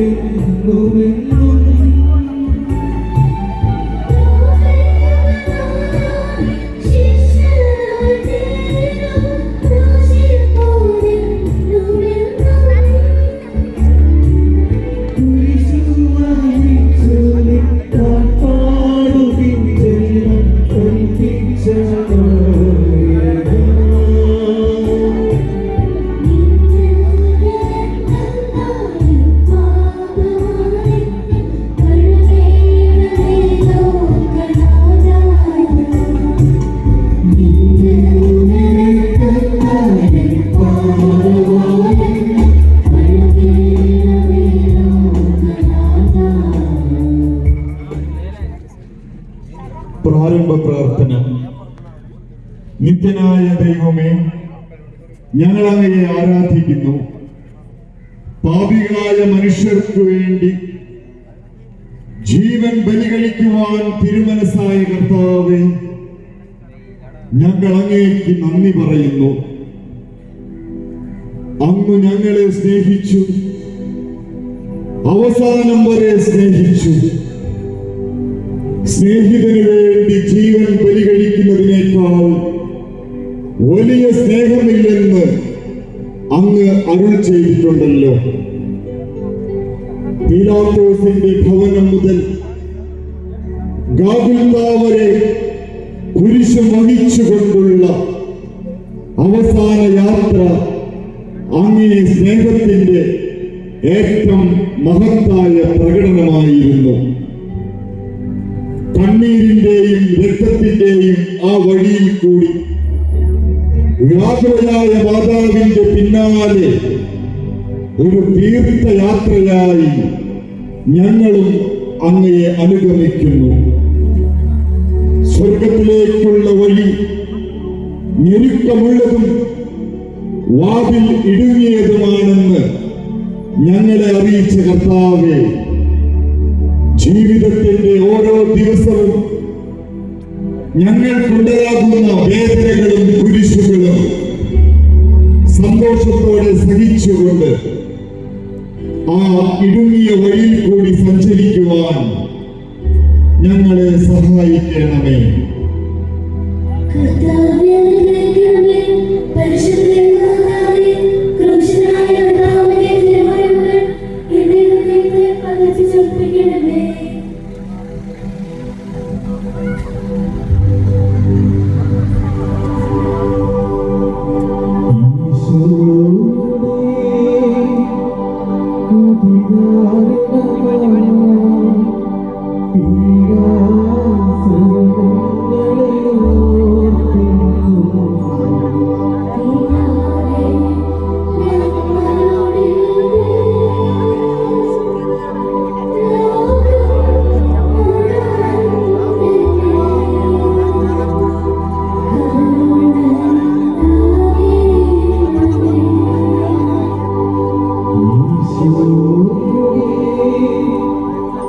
എന്നുമേ ഞങ്ങൾ അങ്ങയെ ആരാധിക്കുന്നു. പാപികളായ മനുഷ്യർക്ക് വേണ്ടി ജീവൻ ബലികഴിക്കുവാൻ തിരുമനസായ കർത്താവെ ഞങ്ങൾ അങ്ങേക്ക് നന്ദി പറയുന്നു. അങ്ങ് ഞങ്ങളെ സ്നേഹിച്ചു. അവസാനം വരെ സ്നേഹിച്ചു. സ്നേഹിതന് വേണ്ടി ജീവൻ ബലികഴിക്കുന്നതിനേക്കാൾ വലിയ സ്നേഹമില്ലെന്ന് അങ്ങ് അരുൾ ചെയ്തിട്ടുണ്ടല്ലോ. പീലാത്തോസിന്റെ ഭവനം മുതൽ ഗാഗുൽത്ത വരെ കുരിശ് വഹിച്ചുകൊണ്ടുള്ള അവസാന യാത്ര അങ്ങേ സ്നേഹത്തിന്റെ ഏറ്റവും മഹത്തായ പ്രകടനമായിരുന്നു. കണ്ണീരിന്റെയും രക്തത്തിന്റെയും ആ വഴിയിൽ കൂടി വ്യാകുലയായ മാതാവിന്റെ പിന്നാലെ ഒരു തീർത്ഥയാത്രയായി ഞങ്ങളും അങ്ങയെ അനുഗമിക്കുന്നു. സ്വർഗത്തിലേക്കുള്ള വഴി ഞെരുക്കമുള്ളതും വാതിൽ ഇടുങ്ങിയതുമാണെന്ന് ഞങ്ങളെ അറിയിച്ച കർത്താവെ ജീവിതത്തിന്റെ ഓരോ ദിവസവും ഞങ്ങൾക്കുണ്ടാകുന്ന വേദനകളും കുരിശുകളും സന്തോഷത്തോടെ സഹിച്ചുകൊണ്ട് ആ ഇടുങ്ങിയ വഴിയിൽ കൂടി സഞ്ചരിക്കുവാൻ ഞങ്ങളെ സഹായിക്കണമേ.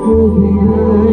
Oh yeah.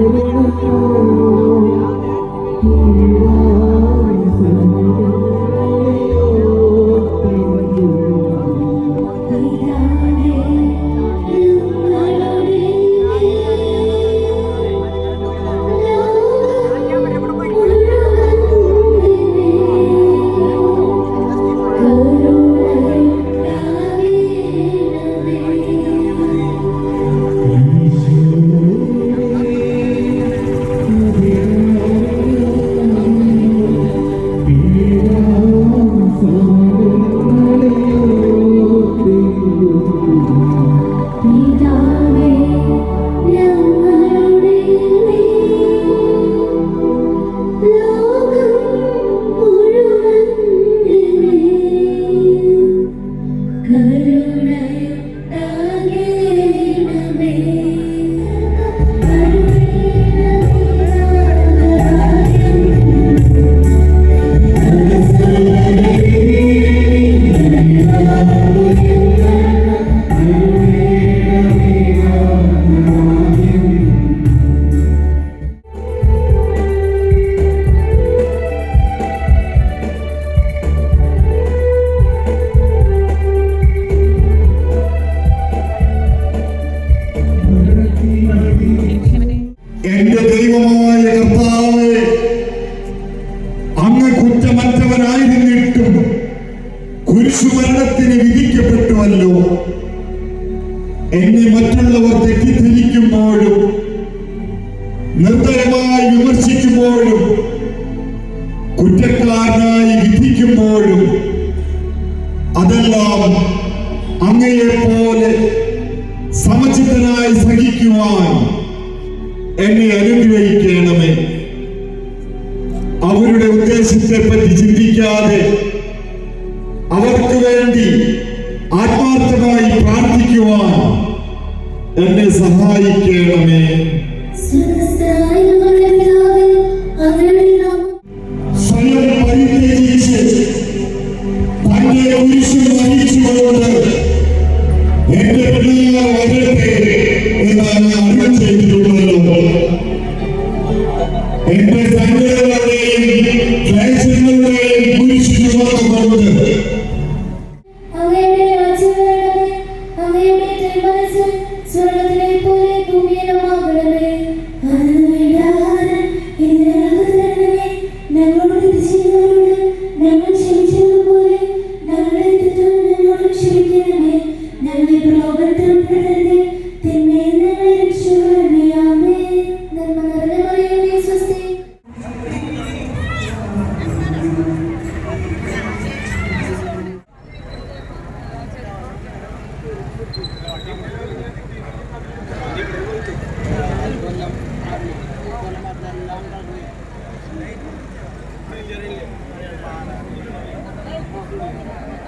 എന്റെ ദൈവമായ കർത്താവേ അങ്ങ് കുറ്റമറ്റവനായിരുന്നിട്ടും കുരിശുമരണത്തിന് വിധിക്കപ്പെട്ടുവല്ലോ. എന്നെ മറ്റുള്ളവർ തെറ്റിദ്ധരിക്കുമ്പോഴും നിർദ്ദയമായി വിമർശിക്കുമ്പോഴും കുറ്റക്കാരനായി വിധിക്കുമ്പോഴും അതെല്ലാം അങ്ങയെപ്പോലെ സമചിത്തനായി സഹിക്കുവാൻ എന്നെ അനുഗ്രഹിക്കണമേ. അവരുടെ ഉദ്ദേശത്തെ പറ്റി ചിന്തിക്കാതെ അവർക്ക് വേണ്ടി ആത്മാർത്ഥമായി പ്രാർത്ഥിക്കുവാൻ എന്നെ സഹായിക്കണമേ. എന്റെ സംഘടനകളുടെയും രാജ്യങ്ങളുടെയും കുരിശിന് വന്നുകൊണ്ട് Thank you.